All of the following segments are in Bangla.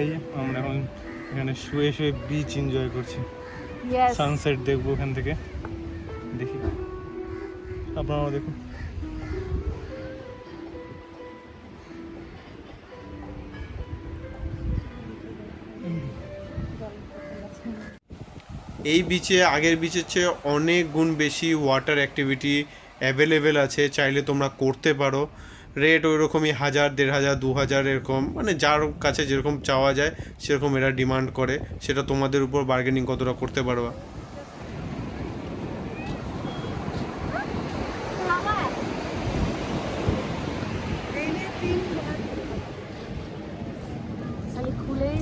এই যে আমরা এখন এখানে শুয়ে শুয়ে বিচ এনজয় করছি। সানসেট দেখব ওখান থেকে। দেখি। আপনারাও দেখুন এই বিচে আগের বিচের চেয়ে অনেক গুণ বেশি ওয়াটার অ্যাক্টিভিটি অ্যাভেলেবেল আছে। চাইলে তোমরা করতে পারো। রেট ওই রকমই হাজার, দেড় হাজার, দু হাজার এরকম মানে যার কাছে যেরকম চাওয়া যায়, সেরকম এরা ডিমান্ড করে। সেটা তোমাদের উপর বার্গেনিং কতটা করতে পারবা খালি খুলেই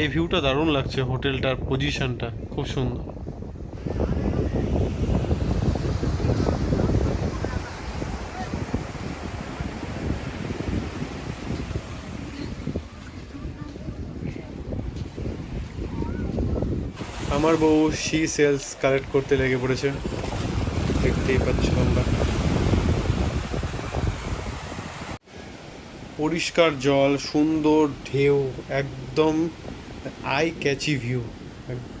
এই ভিউটা দারুণ লাগছে হোটেলটার পজিশনটা খুব সুন্দর। আমার বউ শি সেলস কালেক্ট করতে লেগে পড়েছে। দেখতেই পাচ্ছ আমরা পরিষ্কার জল, সুন্দর ঢেউ, একদম আই ক্যাচি ভিউ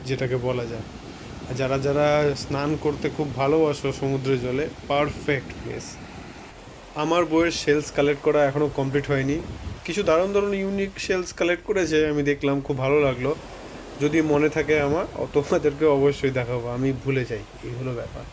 যেটাকে বলা যায়। যারা যারা স্নান করতে খুব ভালোবাসো সমুদ্রের জলে পারফেক্ট প্লেস আমার বইয়ের সেলস কালেক্ট করা এখনও কমপ্লিট হয়নি। কিছু দারুণ দারুণ ইউনিক সেলস কালেক্ট করেছে, আমি দেখলাম, খুব ভালো লাগল। যদি মনে থাকে আমার তোমাদেরকে অবশ্যই দেখাবো, আমি ভুলে যাই, এই হলো ব্যাপার।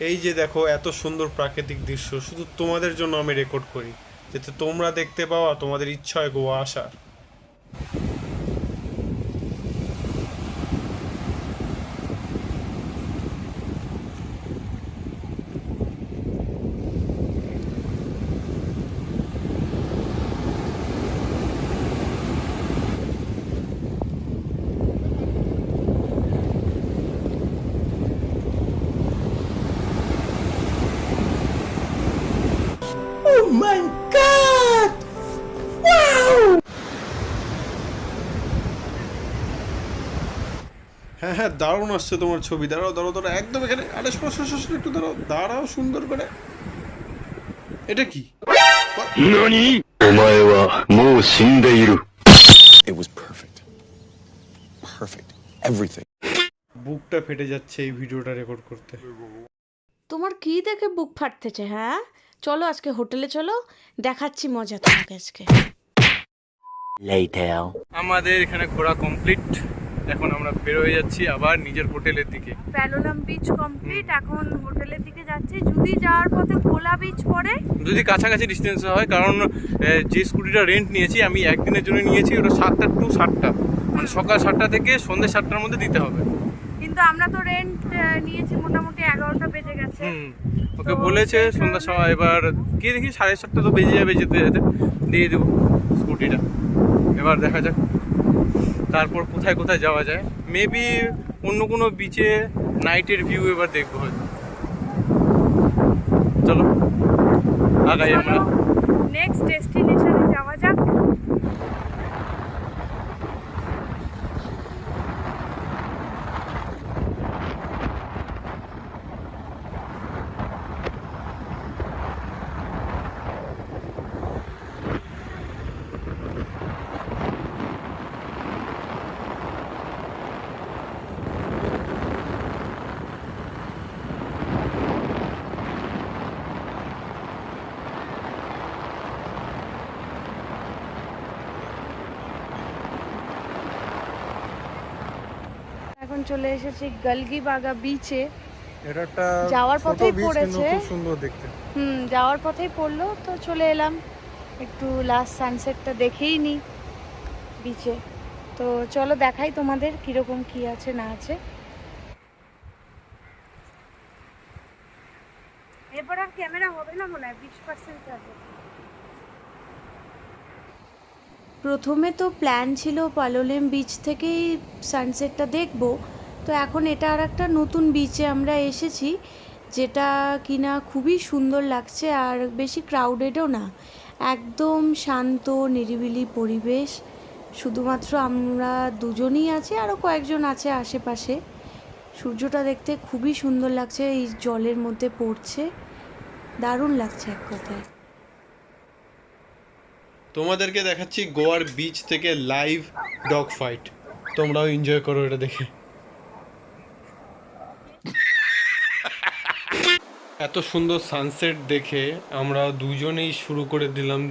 এই যে দেখো, এত সুন্দর প্রাকৃতিক দৃশ্য, শুধু তোমাদের জন্য আমি রেকর্ড করি, যাতে তোমরা দেখতে পাওয়া তোমাদের ইচ্ছা হয় গোয়া আসার। হ্যাঁ দারুণ আসছে তোমার ছবি। দাঁড়াও দাঁড়াও দাঁড়াও একদম এখানে আরে সরো সরো একটু দাঁড়াও দাঁড়াও সুন্দর করে। এটা কি? নানি? ওমায়ে ওয়া মো শিন্দে ইরু। It was perfect perfect everything বুকটা ফেটে যাচ্ছে এই ভিডিওটা রেকর্ড করতে। তোমার কি দেখে বুক ফাটতেছে হ্যাঁ? চলো আজকে হোটেলে চলো দেখাচ্ছি মজা তোমাকে আজকে। আমাদের এখানে ঘোরা কমপ্লিট এখন আমরা বের হয়ে যাচ্ছি আবার নিজের হোটেলের দিকে। প্যালোলাম বিচ কমপ্লিট এখন হোটেলের দিকে যাচ্ছি। যদি যাওয়ার পথে কোলা বিচ পড়ে? যদি কাছাকাছি ডিস্টেন্স হয় কারণ যে স্কুটিটা রেন্ট নিয়েছি আমি একদিনের জন্য নিয়েছি ওটা সাতটা টু সাতটা। মানে সকাল সাতটা থেকে সন্ধ্যে সাতটার মধ্যে দিতে হবে। কিন্তু আমরা তো রেন্ট নিয়েছি মোটামুটি এগারোটা বেজে গেছে। ওকে বলেছে সন্ধ্যা সময় এবার গিয়ে দেখি সাড়ে সাতটা তো বেজে যাবে যেতে যেতে। দিয়ে দেবো স্কুটিটা। এবার দেখা যাক। তারপর কোথায় কোথায় যাওয়া যায়? মেবি অন্য কোনো বিচে নাইটের ভিউ এবার দেখব হয়তো। চলো, আগাই আমরা। নেক্সট ডেস্টিনেশনে যাওয়া যাক এখন চলে এসেছি গলগি বাগা বিচে এটা একটা যাওয়ার পথেই পড়েছে। খুব সুন্দর দেখতে। হুম যাওয়ার পথেই পড়ল তো চলে এলাম। একটু লাস্ট সানসেটটা দেখেই নি বিচে তো চলো দেখাই তোমাদের কীরকম কি আছে না আছে। এরপর আর ক্যামেরা হবে না মনে হয়? বিশ পার্সেন্ট আছে। প্রথমে তো প্ল্যান ছিল পালোলেম বিচ থেকেই সানসেটটা দেখব। তো এখন এটা আর একটা নতুন বিচে আমরা এসেছি, যেটা কিনা খুবই সুন্দর লাগছে আর বেশি ক্রাউডেডও না। একদম শান্ত, নিরিবিলি পরিবেশ। শুধুমাত্র আমরা দুজনই আছি আরও কয়েকজন আছে আশেপাশে। সূর্যটা দেখতে খুবই সুন্দর লাগছে, এই জলের মধ্যে পড়ছে। দারুণ লাগছে এক কথায়। তোমাদেরকে দেখাচ্ছি গোয়ার বিচ থেকে লাইভ ডগ ফাইট তোমরাও এনজয় করো এটা দেখে। এত সুন্দর সানসেট দেখে আমরা দুজনেই শুরু করে দিলাম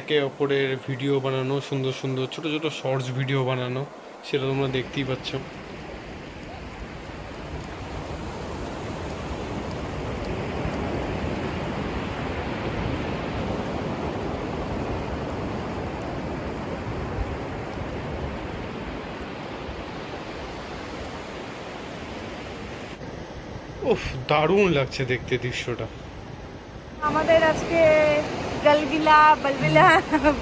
একে অপরের ভিডিও বানানো, সুন্দর সুন্দর ছোট ছোট শর্টস ভিডিও বানানো, সেটা তোমরা দেখতেই পাচ্ছ। উফ দারুণ লাগছে দেখতে দৃশ্যটা। আমাদের আজকে গলগিলা বলবিলা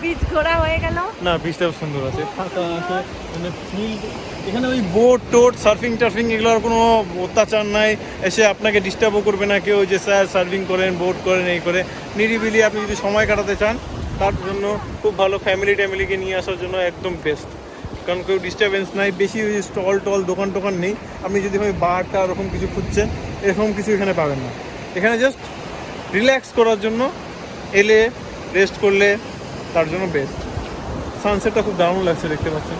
বীজ ঘোরা হয়ে গেল। না বিচটা সুন্দর আছে। ফাঁকা আছে মানে ফিল্ড এখানে ওই বোট টোট সার্ফিং টার্ফিং এগুলোর কোনো অত্যাচার নাই। এসে আপনাকে ডিস্টার্বও করবে না কেউ যে স্যার সার্ফিং করেন বোট করেন এই করে। নিরিবিলি আপনি যদি সময় কাটাতে চান তার জন্য খুব ভালো ফ্যামিলি ট্যামিলিকে নিয়ে আসার জন্য একদম বেস্ট কারণ কেউ ডিস্টারবেন্স নাই বেশি ওই স্টল টল দোকান টোকান নেই। আপনি যদি হয় বারটা ওরকম কিছু খুঁজছেন এরকম কিছু এখানে পাবেন না। এখানে জাস্ট রিল্যাক্স করার জন্য এলে রেস্ট করলে তার জন্য বেস্ট সানসেটটা খুব দারুণ লাগছে দেখতে পাচ্ছেন।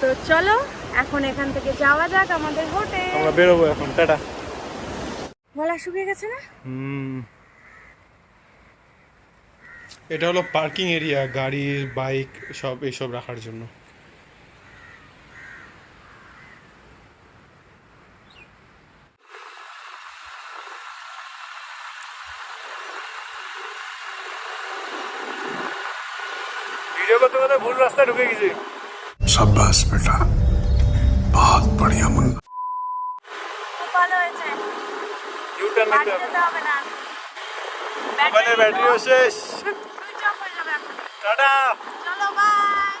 তো চলো এখন এখান থেকে যাওয়া যাক আমাদের হোটেল আমরা বেরোবো এখন টাটা। গলা শুকিয়ে গেছে না? হুম। এটা হলো পার্কিং এরিয়া গাড়ি বাইক সব এইসব রাখার জন্য। ভিডিও ভুল রাস্তায় ঢুকে সাব্বাস বেটা। বহুত বড়িয়া মন। ভালো হয়েছে। নিতে হবে। না। শেষ। টাটা। চলো বাই